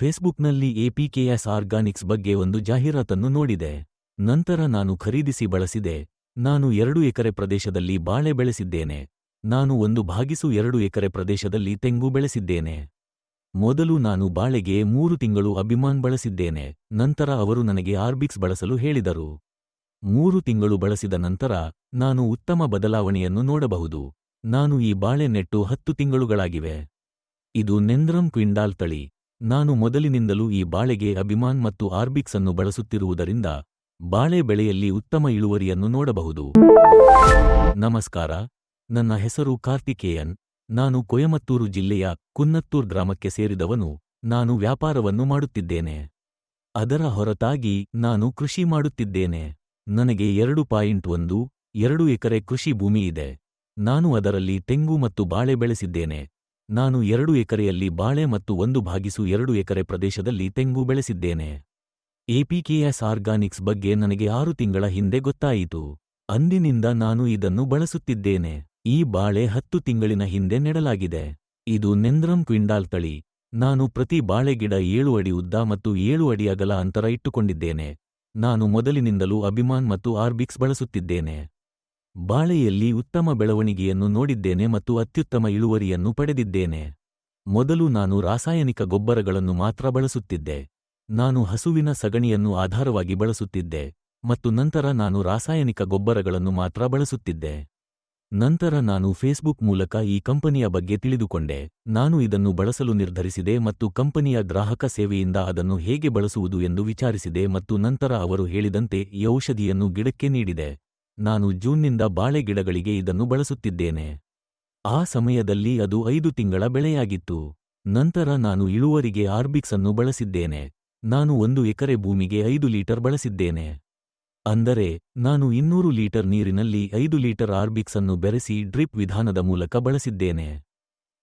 ಫೇಸ್ಬುಕ್ನಲ್ಲಿ ಎಪಿಕೆಎಸ್ ಆರ್ಗಾನಿಕ್ಸ್ ಬಗ್ಗೆ ಒಂದು ಜಾಹೀರಾತನ್ನು ನೋಡಿದೆ. ನಂತರ ನಾನು ಖರೀದಿಸಿ ಬಳಸಿದೆ. ನಾನು ಎರಡು ಎಕರೆ ಪ್ರದೇಶದಲ್ಲಿ ಬಾಳೆ ಬೆಳೆಸಿದ್ದೇನೆ. ನಾನು ಒಂದು ಭಾಗಿಸು ಎರಡು ಎಕರೆ ಪ್ರದೇಶದಲ್ಲಿ ತೆಂಗು ಬೆಳೆಸಿದ್ದೇನೆ. ಮೊದಲು ನಾನು ಬಾಳೆಗೆ ಮೂರು ತಿಂಗಳು ಅಭಿಮಾನ್ ಬಳಸಿದ್ದೇನೆ. ನಂತರ ಅವರು ನನಗೆ ಆರ್ಬಿಕ್ಸ್ ಬಳಸಲು ಹೇಳಿದರು. ಮೂರು ತಿಂಗಳು ಬಳಸಿದ ನಂತರ ನಾನು ಉತ್ತಮ ಬದಲಾವಣೆಯನ್ನು ನೋಡಬಹುದು. ನಾನು ಈ ಬಾಳೆ ನೆಟ್ಟು ಹತ್ತು ತಿಂಗಳುಗಳಾಗಿವೆ. ಇದು ನೆಂದ್ರಂ ಕ್ವಿಂಡಾಲ್ ತಳಿ. ನಾನು ಮೊದಲಿನಿಂದಲೂ ಈ ಬಾಳೆಗೆ ಅಭಿಮಾನ್ ಮತ್ತು ಆರ್ಬಿಕ್ಸ್ ಅನ್ನು ಬಳಸುತ್ತಿರುವುದರಿಂದ ಬಾಳೆ ಬೆಳೆಯಲ್ಲಿ ಉತ್ತಮ ಇಳುವರಿಯನ್ನು ನೋಡಬಹುದು. ನಮಸ್ಕಾರ, ನನ್ನ ಹೆಸರು ಕಾರ್ತಿಕೇಯನ್. ನಾನು ಕೊಯಮತ್ತೂರು ಜಿಲ್ಲೆಯ ಕುನ್ನತ್ತೂರ್ ಗ್ರಾಮಕ್ಕೆ ಸೇರಿದವನು. ನಾನು ವ್ಯಾಪಾರವನ್ನು ಮಾಡುತ್ತಿದ್ದೇನೆ. ಅದರ ಹೊರತಾಗಿ ನಾನು ಕೃಷಿ ಮಾಡುತ್ತಿದ್ದೇನೆ. ನನಗೆ ಎರಡು ಪಾಯಿಂಟ್ ಒಂದು, ಎರಡು ಎಕರೆ ಕೃಷಿ ಭೂಮಿ ಇದೆ. ನಾನು ಅದರಲ್ಲಿ ತೆಂಗು ಮತ್ತು ಬಾಳೆ ಬೆಳೆಸಿದ್ದೇನೆ. ನಾನು ಎರಡು ಎಕರೆಯಲ್ಲಿ ಬಾಳೆ ಮತ್ತು ಒಂದು ಭಾಗಿಸು ಎರಡು ಎಕರೆ ಪ್ರದೇಶದಲ್ಲಿ ತೆಂಗು ಬೆಳೆಸಿದ್ದೇನೆ. ಎಪಿಕೆಎಸ್ ಆರ್ಗಾನಿಕ್ಸ್ ಬಗ್ಗೆ ನನಗೆ ಆರು ತಿಂಗಳ ಹಿಂದೆ ಗೊತ್ತಾಯಿತು. ಅಂದಿನಿಂದ ನಾನು ಇದನ್ನು ಬಳಸುತ್ತಿದ್ದೇನೆ. ಈ ಬಾಳೆ ಹತ್ತು ತಿಂಗಳಿನ ಹಿಂದೆ ನೆಡಲಾಗಿದೆ. ಇದು ನೆಂದ್ರಂ ಕ್ವಿಂಡಾಲ್ ತಳಿ. ನಾನು ಪ್ರತಿ ಬಾಳೆ ಗಿಡ ಏಳು ಅಡಿ ಉದ್ದ ಮತ್ತು ಏಳು ಅಡಿ ಅಗಲ ಅಂತರ ಇಟ್ಟುಕೊಂಡಿದ್ದೇನೆ. ನಾನು ಮೊದಲಿನಿಂದಲೂ ಅಭಿಮಾನ್ ಮತ್ತು ಆರ್ಬಿಕ್ಸ್ ಬಳಸುತ್ತಿದ್ದೇನೆ. ಬಾಳೆಯಲ್ಲಿ ಉತ್ತಮ ಬೆಳವಣಿಗೆಯನ್ನು ನೋಡಿದ್ದೇನೆ ಮತ್ತು ಅತ್ಯುತ್ತಮ ಇಳುವರಿಯನ್ನು ಪಡೆದಿದ್ದೇನೆ. ಮೊದಲು ನಾನು ರಾಸಾಯನಿಕ ಗೊಬ್ಬರಗಳನ್ನು ಮಾತ್ರ ಬಳಸುತ್ತಿದ್ದೆ. ನಾನು ಹಸುವಿನ ಸಗಣಿಯನ್ನು ಆಧಾರವಾಗಿ ಬಳಸುತ್ತಿದ್ದೆ ಮತ್ತು ನಂತರ ನಾನು ರಾಸಾಯನಿಕ ಗೊಬ್ಬರಗಳನ್ನು ಮಾತ್ರ ಬಳಸುತ್ತಿದ್ದೆ. ನಂತರ ನಾನು ಫೇಸ್ಬುಕ್ ಮೂಲಕ ಈ ಕಂಪನಿಯ ಬಗ್ಗೆ ತಿಳಿದುಕೊಂಡೆ. ನಾನು ಇದನ್ನು ಬಳಸಲು ನಿರ್ಧರಿಸಿದೆ ಮತ್ತು ಕಂಪನಿಯ ಗ್ರಾಹಕ ಸೇವೆಯಿಂದ ಅದನ್ನು ಹೇಗೆ ಬಳಸುವುದು ಎಂದು ವಿಚಾರಿಸಿದೆ ಮತ್ತು ನಂತರ ಅವರು ಹೇಳಿದಂತೆ ಈ ಔಷಧಿಯನ್ನು ಗಿಡಕ್ಕೆ ನೀಡಿದೆ. ನಾನು ಜೂನ್ನಿಂದ ಬಾಳೆ ಗಿಡಗಳಿಗೆ ಇದನ್ನು ಬಳಸುತ್ತಿದ್ದೇನೆ. ಆ ಸಮಯದಲ್ಲಿ ಅದು ಐದು ತಿಂಗಳ ಬೆಳೆಯಾಗಿತ್ತು. ನಂತರ ನಾನು ಇಳುವರಿಗೆ ಆರ್ಬಿಕ್ಸ್ ಅನ್ನು ಬಳಸಿದ್ದೇನೆ. ನಾನು ಒಂದು ಎಕರೆ ಭೂಮಿಗೆ ಐದು ಲೀಟರ್ ಬಳಸಿದ್ದೇನೆ. ಅಂದರೆ, ನಾನು ಇನ್ನೂರು ಲೀಟರ್ ನೀರಿನಲ್ಲಿ ಐದು ಲೀಟರ್ ಆರ್ಬಿಕ್ಸ್ ಅನ್ನು ಬೆರೆಸಿ ಡ್ರಿಪ್ ವಿಧಾನದ ಮೂಲಕ ಬಳಸಿದ್ದೇನೆ.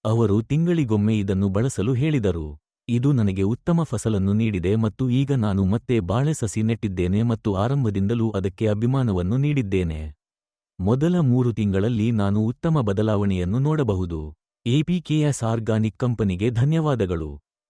ಅವರು ತಿಂಗಳಿಗೊಮ್ಮೆ ಇದನ್ನು ಬಳಸಲು ಹೇಳಿದರು. ಇದು ನನಗೆ ಉತ್ತಮ ಫಸಲನ್ನು ನೀಡಿದೆ ಮತ್ತು ಈಗ ನಾನು ಮತ್ತೆ ಬಾಳೆ ಸಸಿ ನೆಟ್ಟಿದ್ದೇನೆ ಮತ್ತು ಆರಂಭದಿಂದಲೂ ಅದಕ್ಕೆ ಅಭಿಮಾನವನ್ನು ನೀಡಿದ್ದೇನೆ. ಮೊದಲ ಮೂರು ತಿಂಗಳಲ್ಲಿ ನಾನು ಉತ್ತಮ ಬದಲಾವಣೆಯನ್ನು ನೋಡಬಹುದು. ಎಪಿಕೆಎಸ್ ಆರ್ಗಾನಿಕ್ ಕಂಪನಿಗೆ ಧನ್ಯವಾದಗಳು.